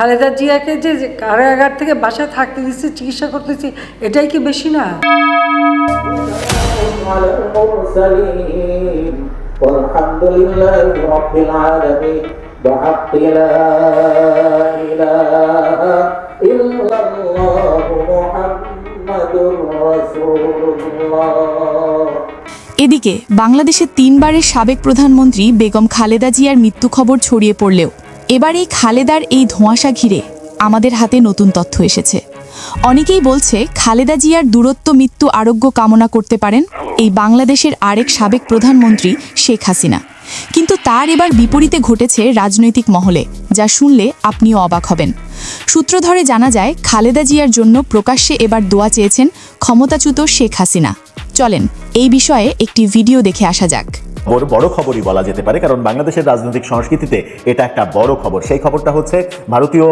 খালেদা জিয়াকে যে কারাগার থেকে বাসায় থাকতে দিচ্ছে চিকিৎসা করতেছি এটাই কি বেশি না? এদিকে, বাংলাদেশের তিনবারের সাবেক প্রধানমন্ত্রী বেগম খালেদা জিয়ার মৃত্যু খবর ছড়িয়ে পড়লেও এবার এই খালেদার এই ধোঁয়াশা ঘিরে আমাদের হাতে নতুন তথ্য এসেছে। অনেকেই বলছে, খালেদা জিয়ার দূরত্ব, মৃত্যু, আরোগ্য কামনা করতে পারেন এই বাংলাদেশের আরেক সাবেক প্রধানমন্ত্রী শেখ হাসিনা। কিন্তু তার এবার বিপরীতে ঘটেছে রাজনৈতিক মহলে, যা শুনলে আপনিও অবাক হবেন। সূত্র ধরে জানা যায়, খালেদা জিয়ার জন্য প্রকাশ্যে এবার দোয়া চেয়েছেন ক্ষমতাচ্যুত শেখ হাসিনা। চলেন, এই বিষয়ে একটি ভিডিও দেখে আসা যাক। বড় বড় খবরই বলা যেতে পারে, কারণ বাংলাদেশের রাজনৈতিক সংস্কৃতিতে এটা একটা বড় খবর। সেই খবরটা হচ্ছে ভারতীয়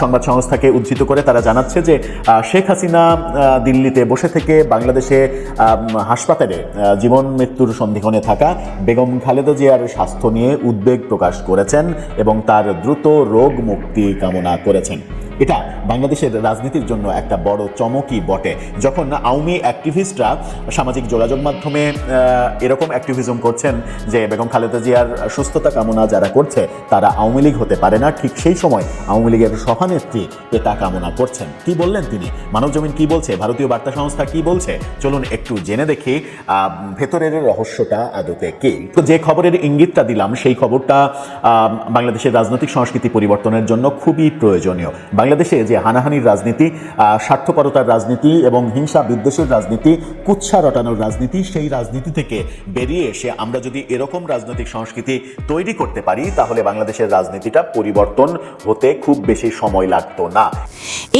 সংবাদ সংস্থাকে উদ্ধৃত করে তারা জানাচ্ছে যে শেখ হাসিনা দিল্লিতে বসে থেকে বাংলাদেশে হাসপাতালে জীবন মৃত্যুর সন্ধিক্ষণে থাকা বেগম খালেদা জিয়ার স্বাস্থ্য নিয়ে উদ্বেগ প্রকাশ করেছেন এবং তার দ্রুত রোগ মুক্তি কামনা করেছেন। এটা বাংলাদেশের রাজনীতির জন্য একটা বড় চমকই বটে। যখন আওয়ামী অ্যাক্টিভিস্টরা সামাজিক যোগাযোগ মাধ্যমে এরকম অ্যাক্টিভিজম করছেন যে বেগম খালেদা জিয়ার সুস্থতা কামনা যারা করছে, তারা আওয়ামী লীগ হতে পারে না, ঠিক সেই সময় আওয়ামী লীগের সভানেত্রী এটা কামনা করছেন। কি বললেন তিনি? মানবজমিন কি বলছে? ভারতীয় বার্তা সংস্থা কি বলছে? চলুন একটু জেনে দেখি ভেতরের রহস্যটা আদতে কি? তো যে খবরের ইঙ্গিতটা দিলাম, সেই খবরটা বাংলাদেশের রাজনৈতিক সংস্কৃতি পরিবর্তনের জন্য খুবই প্রয়োজনীয়। বাংলাদেশে যে হানাহানির রাজনীতি স্বার্থপরতার রাজনীতি এবং হিংসা বিদ্বেষের রাজনীতি কুচ্ছা রটানোর রাজনীতি, সেই রাজনীতি থেকে বেরিয়ে এসে আমরা যদি এরকম রাজনৈতিক সংস্কৃতি তৈরি করতে পারি, তাহলে বাংলাদেশের রাজনীতিটা পরিবর্তন হতে খুব বেশি সময় লাগতো না।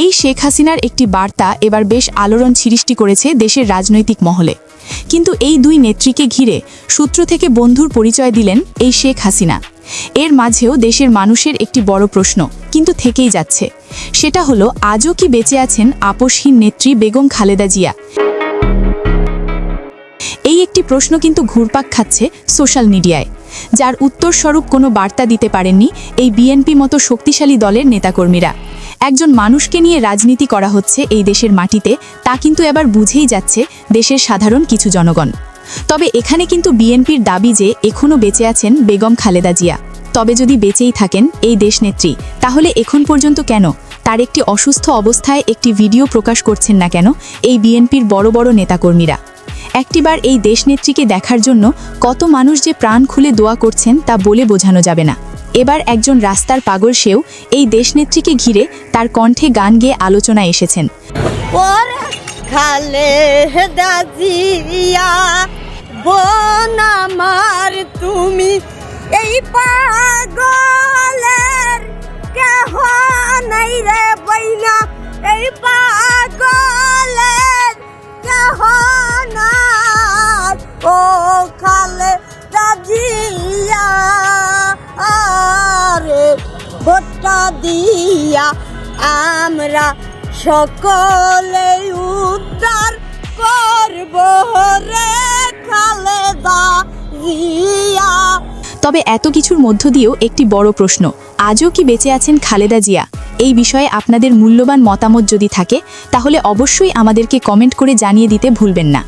এই শেখ হাসিনার একটি বার্তা এবার বেশ আলোড়ন সৃষ্টি করেছে দেশের রাজনৈতিক মহলে। কিন্তু এই দুই নেত্রীকে ঘিরে সূত্র থেকে বন্ধুর পরিচয় দিলেন এই শেখ হাসিনা। এর মাঝেও দেশের মানুষের একটি বড় প্রশ্ন, কিন্তু থেকেই যাচ্ছে। সেটা হলো, আজও কি বেঁচে আছেন আপসহীন নেত্রী বেগম খালেদা জিয়া? এই একটি প্রশ্ন কিন্তু ঘুরপাক খাচ্ছে সোশ্যাল মিডিয়ায়, যার উত্তরস্বরূপ কোনো বার্তা দিতে পারেননি এই বিএনপি মতো শক্তিশালী দলের নেতাকর্মীরা। একজন মানুষকে নিয়ে রাজনীতি করা হচ্ছে এই দেশের মাটিতে, তা কিন্তু এবার বুঝেই যাচ্ছে দেশের সাধারণ কিছু জনগণ। তবে এখানে কিন্তু বিএনপির দাবি যে এখনও বেঁচে আছেন বেগম খালেদা জিয়া। তবে যদি বেঁচেই থাকেন এই দেশনেত্রী তাহলে এখন পর্যন্ত কেন? তার একটি অসুস্থ অবস্থায় একটি ভিডিও প্রকাশ করছেন না কেন এই বিএনপির বড় বড় নেতাকর্মীরা? একটিবার এই দেশনেত্রীকে দেখার জন্য কত মানুষ যে প্রাণ খুলে দোয়া করছেন তা বলে বোঝানো যাবে না। এবার একজন রাস্তার পাগল সেও এই দেশনেত্রীকে ঘিরে তার কণ্ঠে গান গেয়ে আলোচনায় এসেছেন। খালে দাজিয়া বোন আমার, তুমি এই পাগলের কেহ নাই রে বইনা। এই পাগলের কেহ নাই। ও খালে দাজিয়া আরে ভোটটা দিয়া আমরা সকলে উদ্ধার করব রে। তবে এত কিছুর মধ্য দিয়েও একটি বড় প্রশ্ন। আজও কি বেঁচে আছেন খালেদা জিয়া? এই বিষয়ে আপনাদের মূল্যবান মতামত যদি থাকে, তাহলে অবশ্যই আমাদেরকে কমেন্ট করে জানিয়ে দিতে ভুলবেন না।